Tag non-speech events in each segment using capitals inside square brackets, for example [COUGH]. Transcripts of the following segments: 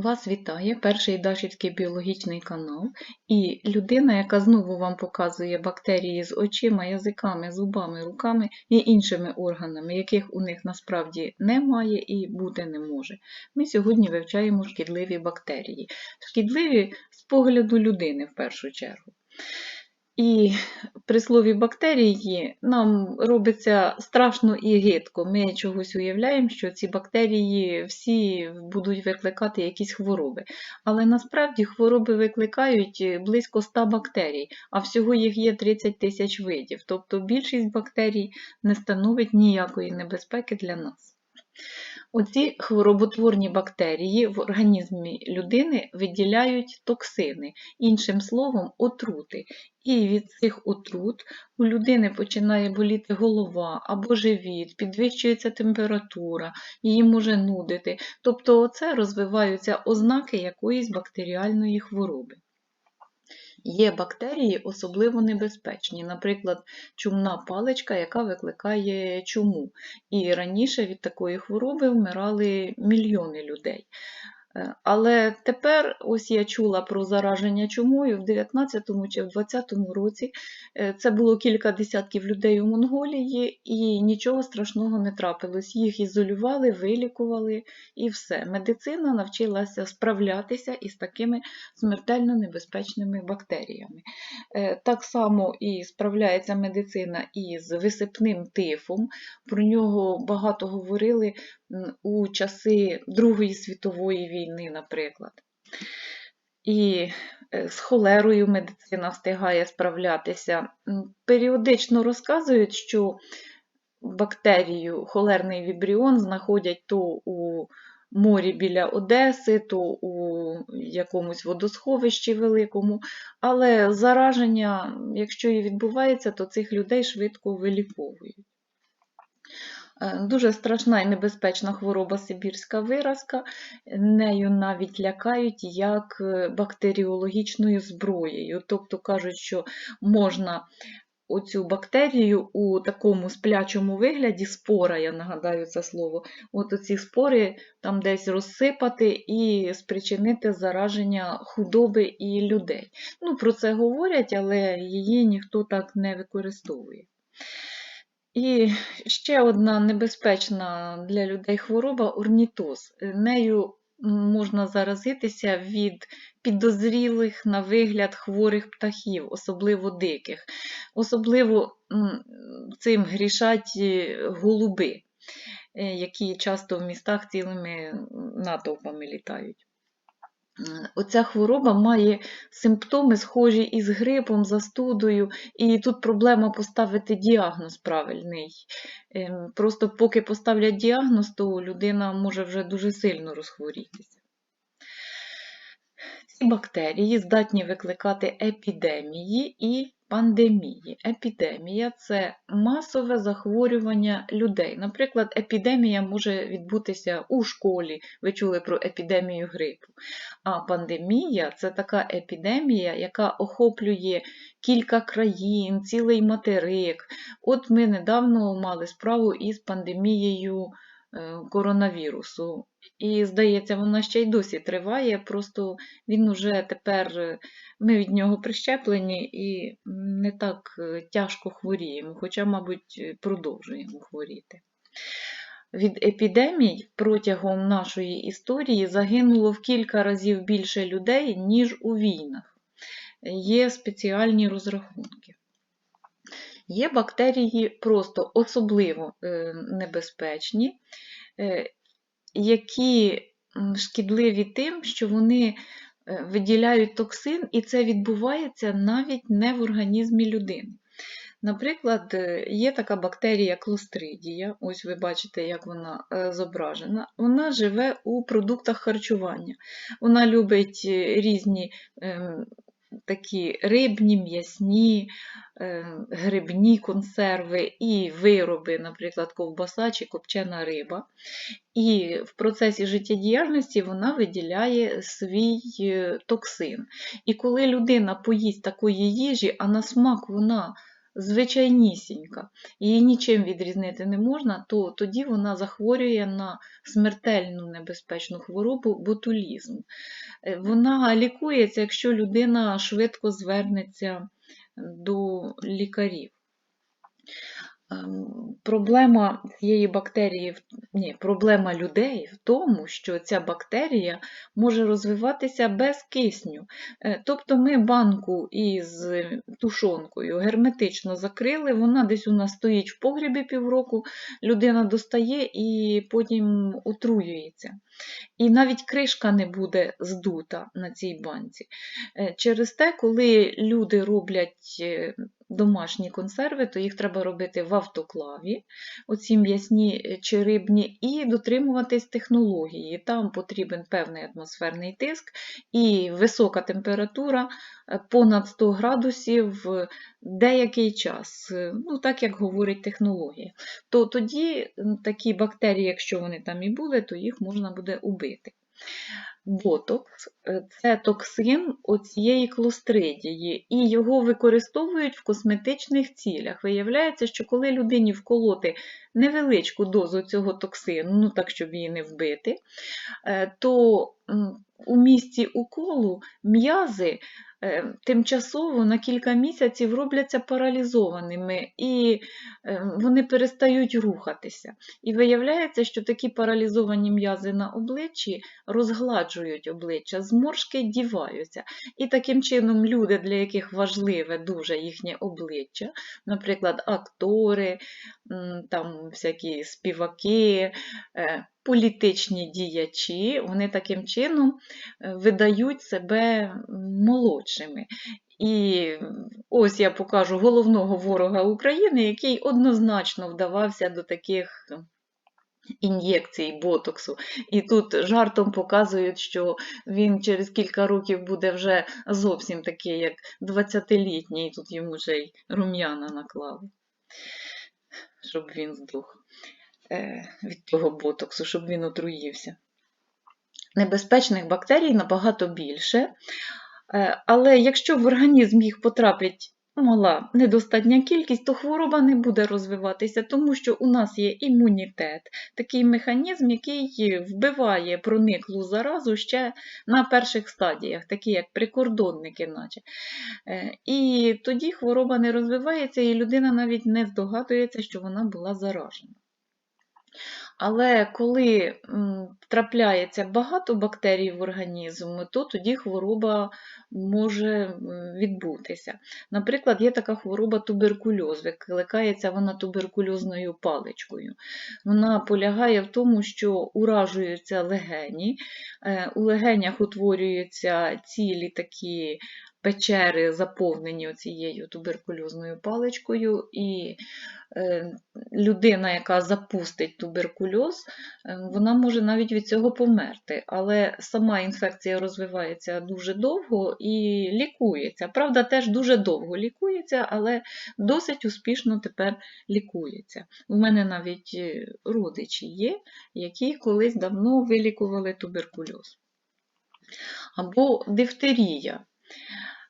Вас вітає перший Дашівський біологічний канал і людина, яка знову вам показує бактерії з очима, язиками, зубами, руками і іншими органами, яких у них насправді немає і бути не може. Ми сьогодні вивчаємо шкідливі бактерії. Шкідливі з погляду людини в першу чергу. І при слові бактерії нам робиться страшно і гидко. Ми чогось уявляємо, що ці бактерії всі будуть викликати якісь хвороби. Але насправді хвороби викликають близько 100 бактерій, а всього їх є 30 тисяч видів. Тобто більшість бактерій не становить ніякої небезпеки для нас. Оці хвороботворні бактерії в організмі людини виділяють токсини, іншим словом, отрути. І від цих отрут у людини починає боліти голова або живіт, підвищується температура, її може нудити. Тобто, оце розвиваються ознаки якоїсь бактеріальної хвороби. Є бактерії особливо небезпечні, наприклад, чумна паличка, яка викликає чуму. І раніше від такої хвороби вмирали мільйони людей. Е, Але тепер ось я чула про зараження чумою в 19-му чи в 20-му році. Е, Це було кілька десятків людей у Монголії, і нічого страшного не трапилось. Їх ізолювали, вилікували і все. Медицина навчилася справлятися із такими смертельно небезпечними бактеріями. Е, Так само і справляється медицина із висипним тифом. Про нього багато говорили у часи Другої світової війни, наприклад. І е, з холерою медицина встигає справлятися. Періодично розказують, що бактерію холерний вібріон знаходять то у морі біля Одеси, то у якомусь водосховищі великому, але зараження, якщо і відбувається, то цих людей швидко виліковують. Е, Дуже страшна і небезпечна хвороба сибірська виразка. Нею навіть лякають як е, бактеріологічною зброєю. Тобто кажуть, що можна оцю бактерію у такому сплячому вигляді, спора, я нагадаю це слово, от оці спори там десь розсипати і спричинити зараження худоби і людей. Ну, Про це говорять, але її ніхто так не використовує. І ще одна небезпечна для людей хвороба орнітоз. Нею можна заразитися від підозрілих на вигляд хворих птахів, особливо диких. Особливо цим грішать е, голуби, е, які часто в містах цілими натовпами літають. Оця хвороба має симптоми, схожі із грипом, застудою, і тут проблема поставити діагноз правильний. Ем, Просто поки поставлять діагноз, то людина може вже дуже сильно розхворітися. Бактерії здатні викликати епідемії і пандемії. Епідемія це масове захворювання людей. Наприклад, епідемія може відбутися у школі, ви чули про епідемію грипу. А пандемія це така епідемія, яка охоплює кілька країн, цілий материк. От ми недавно мали справу із пандемією коронавірусу. І, здається, вона ще й досі триває, просто він уже тепер, е, ми від нього прищеплені і не так е, тяжко хворіємо, хоча, мабуть, е, продовжуємо хворіти. Від епідемій протягом нашої історії загинуло в кілька разів більше людей, ніж у війнах. Є спеціальні розрахунки. Є бактерії просто особливо е, небезпечні, е, які шкідливі тим, що вони е, виділяють токсин, і це відбувається навіть не в організмі людини. Наприклад, є така бактерія клостридія, ось ви бачите, як вона зображена. Вона живе у продуктах харчування. Вона любить різні ем, такі рибні, м'ясні, ем, грибні консерви і вироби, наприклад, ковбаса чи копчена риба. І в процесі життєдіяльності вона виділяє свій е, токсин. І коли людина поїсть такої їжі, а на смак вона звичайнісінька, її нічим відрізнити не можна, то тоді вона захворює на смертельну небезпечну хворобу ботулізм. Е, Вона лікується, якщо людина швидко звернеться до лікарів. Ем, Проблема цієї бактерії, ні, проблема людей в тому, що ця бактерія може розвиватися без кисню. Е, Тобто ми банку із тушонкою герметично закрили, вона десь у нас стоїть в погрібі півроку, людина достає і потім отруюється. І навіть кришка не буде здута на цій банці. Е, Через те, коли люди роблять е, домашні консерви, то їх треба робити в автоклаві, оці м'ясні чи рибні, і дотримуватись технології. Там потрібен певний атмосферний тиск і висока температура е, понад 100 градусів деякий час, е, ну так як говорить технологія. То тоді такі бактерії, якщо вони там і були, то їх можна буде убити. Ботокс е, це токсин оцієї клостридії, і його використовують в косметичних цілях. Виявляється, що коли людині вколоти невеличку дозу цього токсину, ну так, щоб її не вбити, е, то у місці уколу м'язи е, тимчасово на кілька місяців робляться паралізованими і е, вони перестають рухатися. І виявляється, що такі паралізовані м'язи на обличчі розгладжують обличчя, зморшки діваються. І таким чином люди, для яких важливе дуже їхнє обличчя, наприклад, актори, там всякі співаки, е, політичні діячі, вони таким чином е, видають себе молодшими. І ось я покажу головного ворога України, який однозначно вдавався до таких ін'єкцій ботоксу. І тут жартом показують, що він через кілька років буде вже зовсім такий, як 20-літній, і тут йому вже й рум'яна наклали, щоб він здух е, від того ботоксу, щоб він отруївся. Небезпечних бактерій набагато більше, е, але якщо в організм їх потрапить мала недостатня кількість, то хвороба не буде розвиватися, тому що у нас є імунітет, такий механізм, який вбиває прониклу заразу ще на перших стадіях, такі як прикордонники, наче. Е, І тоді хвороба не розвивається, і людина навіть не здогадується, що вона була заражена. Але коли трапляється багато бактерій в організм, то тоді хвороба може відбутися. Наприклад, є така хвороба туберкульоз, викликається вона туберкульозною паличкою. Вона полягає в тому, що уражуються легені, е, у легенях утворюються цілі такі печери, заповнені цією туберкульозною паличкою, і е, людина, яка запустить туберкульоз, е, вона може навіть від цього померти. Але сама інфекція розвивається дуже довго і лікується. Правда, теж дуже довго лікується, але досить успішно тепер лікується. У мене навіть е, родичі є, які колись давно вилікували туберкульоз. Або дифтерія.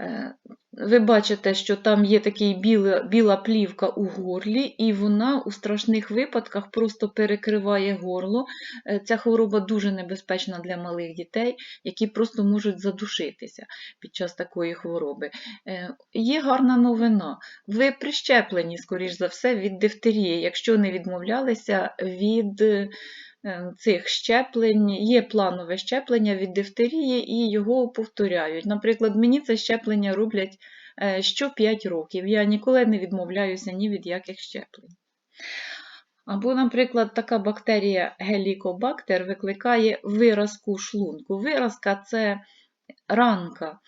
Е, Ви бачите, що там є такий біла, біла плівка у горлі, і вона у страшних випадках просто перекриває горло. Е, Ця хвороба дуже небезпечна для малих дітей, які просто можуть задушитися під час такої хвороби. Е, Є гарна новина. Ви прищеплені, скоріш за все, від дифтерії, якщо не відмовлялися від цих щеплень. Є планове щеплення від дифтерії і його повторяють. Наприклад, мені це щеплення роблять е, що 5 років. Я ніколи не відмовляюся ні від яких щеплень. Або, наприклад, така бактерія гелікобактер викликає виразку шлунку. Виразка це ранка.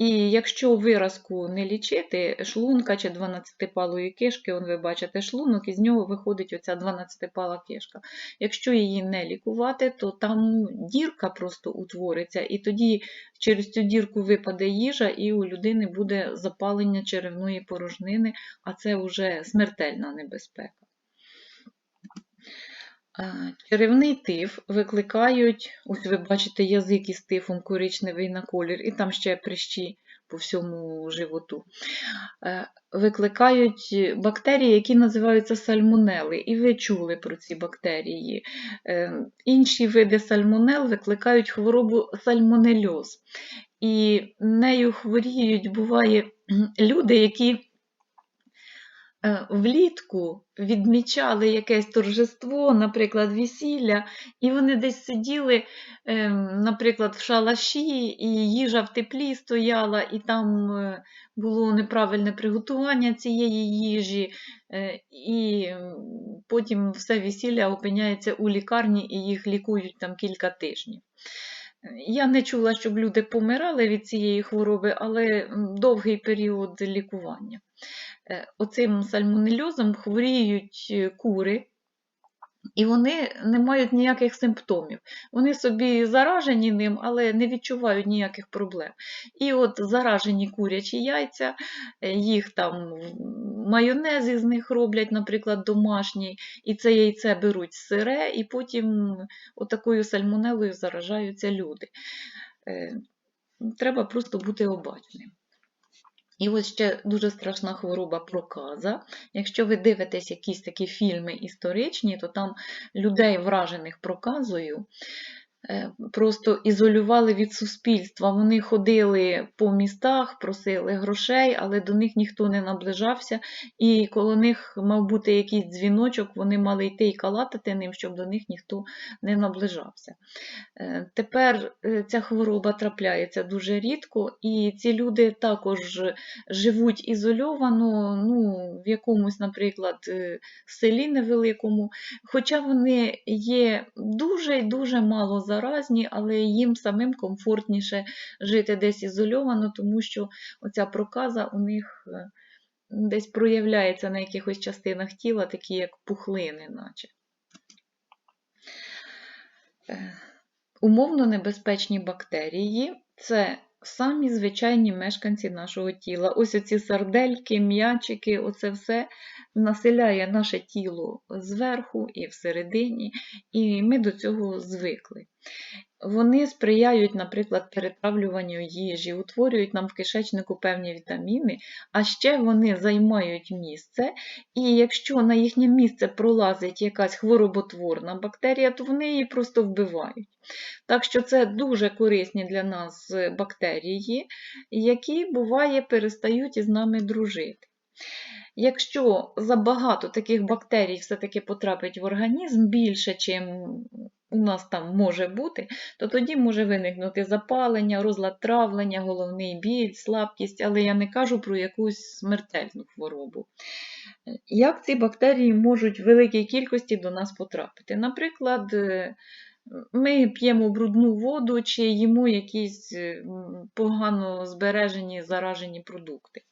І якщо виразку не лічити, шлунка чи 12-палої кишки, он ви бачите шлунок, і з нього виходить оця 12-пала кишка. Якщо її не лікувати, то там дірка просто утвориться, і тоді через цю дірку випаде їжа, і у людини буде запалення черевної порожнини, а це вже смертельна небезпека. Е, Черевний тиф викликають, ось ви бачите язик із тифом коричневий на колір, і там ще прищі по всьому животу, е, викликають бактерії, які називаються сальмонели. І ви чули про ці бактерії. Е, Інші види сальмонел викликають хворобу сальмонельоз. І нею хворіють, буває, [CLEARS THROAT] люди, які влітку відмічали якесь торжество, наприклад, весілля, і вони десь сиділи, ем, наприклад, в шалаші, і їжа в теплі стояла, і там е, було неправильне приготування цієї їжі, е, і потім все весілля опиняється у лікарні і їх лікують там кілька тижнів. Я не чула, щоб люди помирали від цієї хвороби, але довгий період лікування. Е, Оцим сальмонельозом хворіють е, кури, і вони не мають ніяких симптомів. Вони собі заражені ним, але не відчувають ніяких проблем. І от заражені курячі яйця, е, їх там майонез із них роблять, наприклад, домашній, і це яйце беруть сире, і потім отакою сальмонелою заражаються люди. Треба просто бути обачним. І ось ще дуже страшна хвороба проказа. Якщо ви дивитесь якісь такі фільми історичні, то там людей, вражених проказою, просто ізолювали від суспільства. Вони ходили по містах, просили грошей, але до них ніхто не наближався, і коло них мав бути якийсь дзвіночок, вони мали йти і калатати ним, щоб до них ніхто не наближався. Е, Тепер е, ця хвороба трапляється дуже рідко, і ці люди також живуть ізольовано, ну, в якомусь, наприклад, е, селі невеликому, хоча вони є дуже і дуже мало заразні, але їм самим комфортніше жити десь ізольовано, тому що оця проказа у них е, десь проявляється на якихось частинах тіла, такі як пухлини, наче. Е, Умовно небезпечні бактерії це самі звичайні мешканці нашого тіла. Ось оці сардельки, м'ячики, оце все населяє наше тіло зверху і всередині, і ми до цього звикли. Вони сприяють, наприклад, перетравлюванню їжі, утворюють нам в кишечнику певні вітаміни, а ще вони займають місце, і якщо на їхнє місце пролазить якась хвороботворна бактерія, то вони її просто вбивають. Так що це дуже корисні для нас бактерії, які, буває, перестають із нами дружити. Якщо забагато таких бактерій все-таки потрапить в організм більше, чим у нас там може бути, то тоді може виникнути запалення, розлад травлення, головний біль, слабкість, але я не кажу про якусь смертельну хворобу. Як ці бактерії можуть в великій кількості до нас потрапити? Наприклад, е, ми п'ємо брудну воду чи їмо якісь погано збережені заражені продукти.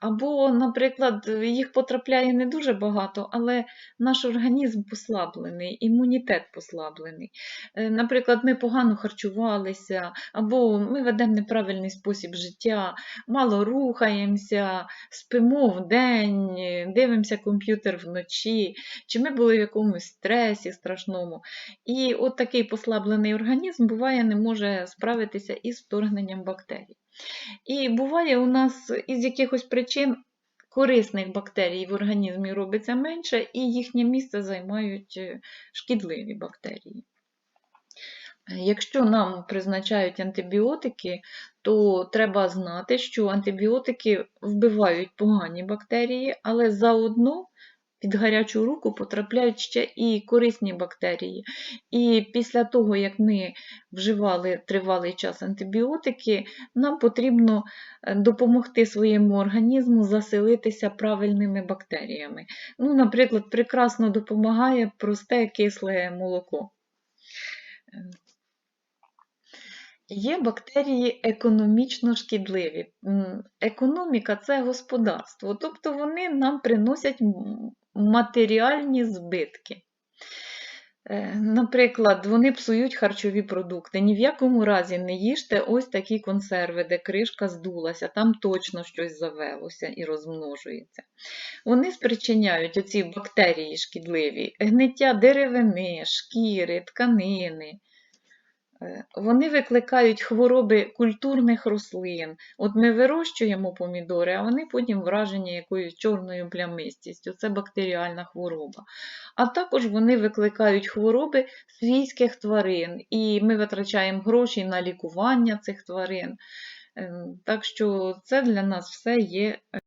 Або, наприклад, їх потрапляє не дуже багато, але наш організм послаблений, імунітет послаблений. Е, Наприклад, ми погано харчувалися, або ми ведемо неправильний спосіб життя, мало рухаємося, спимо вдень, е, дивимося комп'ютер вночі, чи ми були в якомусь стресі страшному. І от такий послаблений організм буває не може справитися із вторгненням бактерій. І буває у нас із якихось причин корисних бактерій в організмі робиться менше, і їхнє місце займають е, шкідливі бактерії. Якщо нам призначають антибіотики, то треба знати, що антибіотики вбивають погані бактерії, але заодно під гарячу руку потрапляють ще і корисні бактерії. І після того, як ми вживали тривалий час антибіотики, нам потрібно е, допомогти своєму організму заселитися правильними бактеріями. Ну, наприклад, прекрасно допомагає просте кисле молоко. Е, Є бактерії економічно шкідливі. Економіка це господарство, тобто вони нам приносять матеріальні збитки. Е, Наприклад, вони псують харчові продукти. Ні в якому разі не їжте ось такі консерви, де кришка здулася, там точно щось завелося і розмножується. Вони спричиняють оці бактерії шкідливі, гниття деревини, шкіри, тканини. Е, Вони викликають хвороби культурних рослин. От ми вирощуємо помідори, а вони потім вражені якоюсь чорною плямистістю. Це бактеріальна хвороба. А також вони викликають хвороби свійських тварин, і ми витрачаємо гроші на лікування цих тварин. Ем, Так що це для нас все є